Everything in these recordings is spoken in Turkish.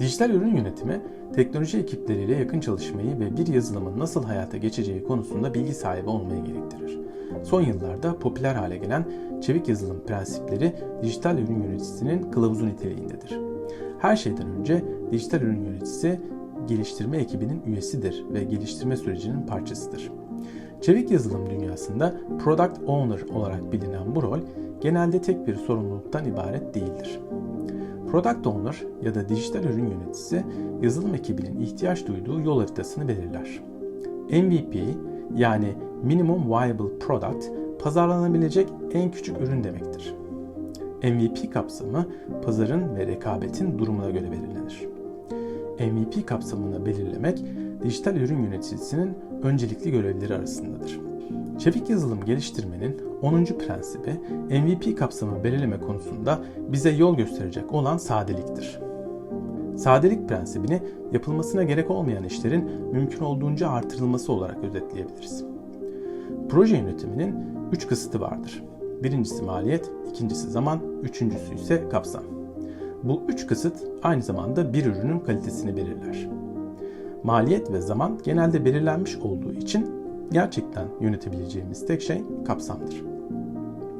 Dijital ürün yönetimi, teknoloji ekipleriyle yakın çalışmayı ve bir yazılımın nasıl hayata geçeceği konusunda bilgi sahibi olmayı gerektirir. Son yıllarda popüler hale gelen çevik yazılım prensipleri dijital ürün yöneticisinin kılavuzu niteliğindedir. Her şeyden önce dijital ürün yöneticisi geliştirme ekibinin üyesidir ve geliştirme sürecinin parçasıdır. Çevik yazılım dünyasında Product Owner olarak bilinen bu rol genelde tek bir sorumluluktan ibaret değildir. Product Owner ya da dijital ürün yöneticisi yazılım ekibinin ihtiyaç duyduğu yol haritasını belirler. MVP yani Minimum Viable Product pazarlanabilecek en küçük ürün demektir. MVP kapsamı pazarın ve rekabetin durumuna göre belirlenir. MVP kapsamını belirlemek dijital ürün yöneticisinin öncelikli görevleri arasındadır. Çevik yazılım geliştirmenin 10. prensibi MVP kapsamı belirleme konusunda bize yol gösterecek olan sadeliktir. Sadelik prensibini yapılmasına gerek olmayan işlerin mümkün olduğunca artırılması olarak özetleyebiliriz. Proje yönetiminin 3 kısıtı vardır. Birincisi maliyet, ikincisi zaman, üçüncüsü ise kapsam. Bu üç kısıt aynı zamanda bir ürünün kalitesini belirler. Maliyet ve zaman genelde belirlenmiş olduğu için gerçekten yönetebileceğimiz tek şey kapsamdır.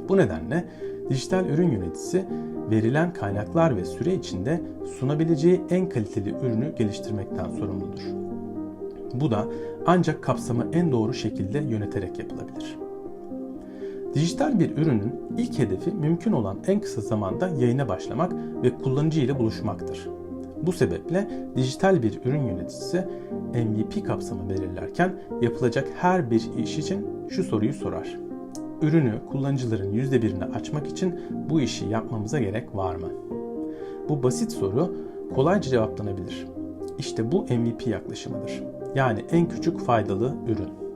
Bu nedenle dijital ürün yöneticisi verilen kaynaklar ve süre içinde sunabileceği en kaliteli ürünü geliştirmekten sorumludur. Bu da ancak kapsamı en doğru şekilde yöneterek yapılabilir. Dijital bir ürünün ilk hedefi mümkün olan en kısa zamanda yayına başlamak ve kullanıcı ile buluşmaktır. Bu sebeple dijital bir ürün yöneticisi MVP kapsamı belirlerken yapılacak her bir iş için şu soruyu sorar. Ürünü kullanıcıların %1'ini açmak için bu işi yapmamıza gerek var mı? Bu basit soru kolayca cevaplanabilir. İşte bu MVP yaklaşımıdır. Yani en küçük faydalı ürün.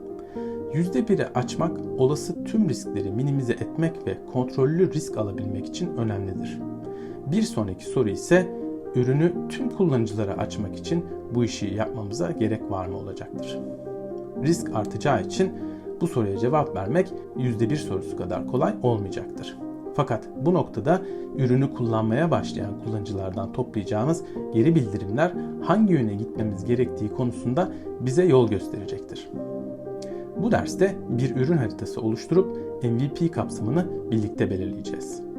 %1'i açmak olası tüm riskleri minimize etmek ve kontrollü risk alabilmek için önemlidir. Bir sonraki soru ise ürünü tüm kullanıcılara açmak için bu işi yapmamıza gerek var mı olacaktır. Risk artacağı için bu soruya cevap vermek %1 sorusu kadar kolay olmayacaktır. Fakat bu noktada ürünü kullanmaya başlayan kullanıcılardan toplayacağımız geri bildirimler hangi yöne gitmemiz gerektiği konusunda bize yol gösterecektir. Bu derste bir ürün haritası oluşturup MVP kapsamını birlikte belirleyeceğiz.